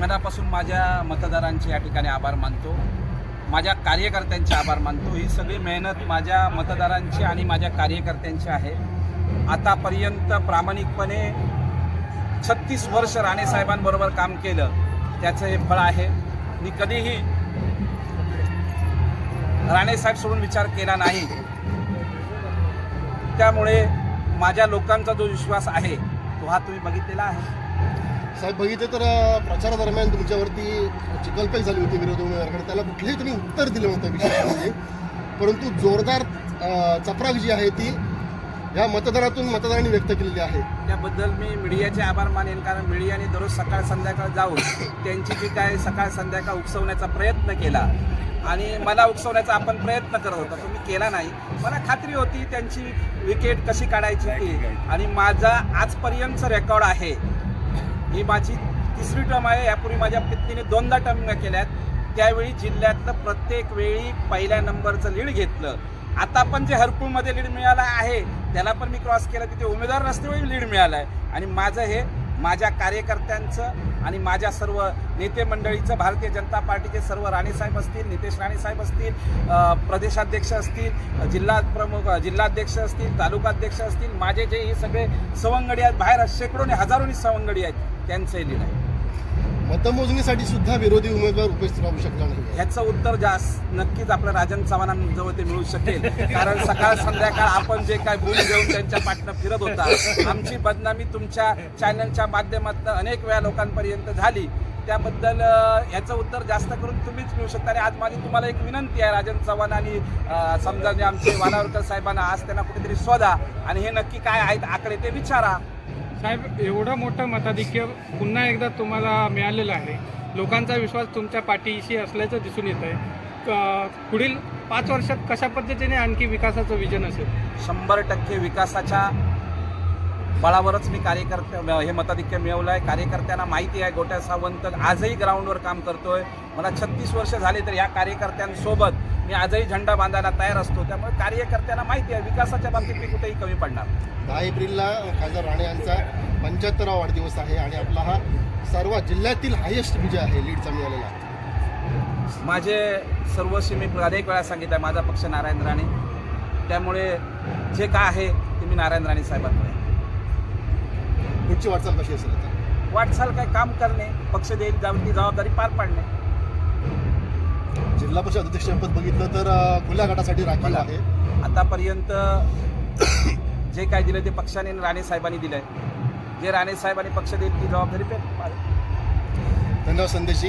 मनापासून माझ्या मतदारांचे या ठिकाणी आभार मानतो. माझ्या कार्यकर्त्यांचे आभार मानतो. ही सगळी मेहनत माझ्या मतदारांची आणि माझ्या कार्यकर्त्यांची आहे. आतापर्यंत प्रामाणिकपणे छत्तीस वर्ष राणेसाहेबांबरोबर काम केलं. त्याचं हे फळ आहे. मी कधीही राणेसाहेब सोडून विचार केला नाही. त्यामुळे माझ्या लोकांचा जो विश्वास आहे तो हा तुम्ही बघितलेला आहे. साहेब बघितलं तर प्रचारादरम्यान तुमच्यावरती चिकलपेक झाली होती विरोधी उमेदवाराकडे. त्याला कुठलेही तुम्ही उत्तर दिलं नव्हतं विशेष म्हणजे परंतु जोरदार चपराक जी आहे ती. या मतदारातून मतदारांनी व्यक्त केलेली आहे. त्याबद्दल मी मीडियाचे आभार मानेन कारण मीडियाने दररोज सकाळ संध्याकाळ जाऊन त्यांची जी काय सकाळ संध्याकाळ उकसवण्याचा प्रयत्न केला. आणि मला उकसवण्याचा आपण प्रयत्न करत होता तो मी केला नाही. मला खात्री होती त्यांची विकेट कशी काढायची ती. आणि माझा आजपर्यंतचं रेकॉर्ड आहे. ही माझी तिसरी टर्म आहे. यापूर्वी माझ्या पत्नीने दोनदा टर्म आहेत त्यावेळी जिल्ह्यातलं प्रत्येक वेळी पहिल्या नंबरचं लीड घेतलं. आता पण जे हरपूळमध्ये लीड मिळाला आहे त्याला पण मी क्रॉस केलं. तिथे उमेदवार रस्त्यावरही लीड मिळालं आहे आणि माझं हे माझ्या कार्यकर्त्यांचं आणि माझ्या सर्व नेते मंडळीचं भारतीय जनता पार्टीचे सर्व राणेसाहेब असतील नितेश राणेसाहेब असतील प्रदेशाध्यक्ष असतील जिल्हा प्रमुख जिल्हाध्यक्ष असतील तालुकाध्यक्ष असतील माझे जे हे सगळे सवंगडी आहेत बाहेर शेकडोने हजारोनी सवंगडी आहेत. त्यांचं लीड आहे. मतमोजणीसाठी सुद्धा विरोधी उमेदवार उपस्थित राहू शकला नाही. ह्याचं उत्तर जास्त नक्कीच आपलं राजन चव्हाणांजवळ ते मिळू शकेल. कारण सकाळ संध्याकाळ आपण जे काय बोल घेऊन त्यांच्या पाठनं फिरत होता आमची बदनामी तुमच्या चॅनलच्या माध्यमातून अनेक वेळा लोकांपर्यंत झाली. त्याबद्दल ह्याचं उत्तर जास्त करून तुम्हीच मिळू शकता. आणि आज माझी तुम्हाला एक विनंती आहे राजन चव्हाण आणि समजा आमचे वालावरकर साहेबांना आज त्यांना कुठेतरी शोधा. आणि हे नक्की काय आहेत आकडे ते विचारा. साहेब एवढं मोठं मताधिक्य पुन्हा एकदा तुम्हाला मिळालेलं आहे. लोकांचा विश्वास तुमच्या पाठीशी असल्याचं दिसून येत आहे. पुढील पाच वर्षात कशा पद्धतीने आणखी विकासाचं विजन असेल? शंभर टक्के विकासाच्या बळावरच मी कार्यकर्ते हे मताधिक्य मिळवलं आहे कार्यकर्त्यांना माहिती आहे गोट्या सावंत आजही ग्राउंडवर काम करतोय. मला छत्तीस वर्ष झाले तर या कार्यकर्त्यांसोबत मी आजही झेंडा बांधायला तयार असतो. त्यामुळे कार्यकर्त्यांना माहिती आहे विकासाच्या बाबतीत मी कुठेही कमी पडणार. दहा एप्रिलला खासदार राणे यांचा पंच्याहत्तरावा वाढदिवस आहे आणि आपला हा सर्व जिल्ह्यातील हायेस्ट विजय आहे लीडचा मिळालेला. माझे सर्वस्वी मी अनेक वेळा सांगितलं आहे माझा पक्ष नारायण राणे. त्यामुळे जे काय आहे ते मी नारायण राणे साहेबांकडे. आहे. पुढची वाटचाल कशी असेल आता वाटचाल काय काम करणे पक्ष देईल ती जबाबदारी पार पाडणे जिल्हा परिषद अध्यक्षपद बघितलं तर अ, खुल्या गटासाठी राखीव बघा. आहे आतापर्यंत जे काय दिलं ते पक्षाने आणि राणे साहेबांनी दिलंय जे राणे साहेबांनी पक्ष देईल ती जबाबदारी पे. धन्यवाद संदेशजी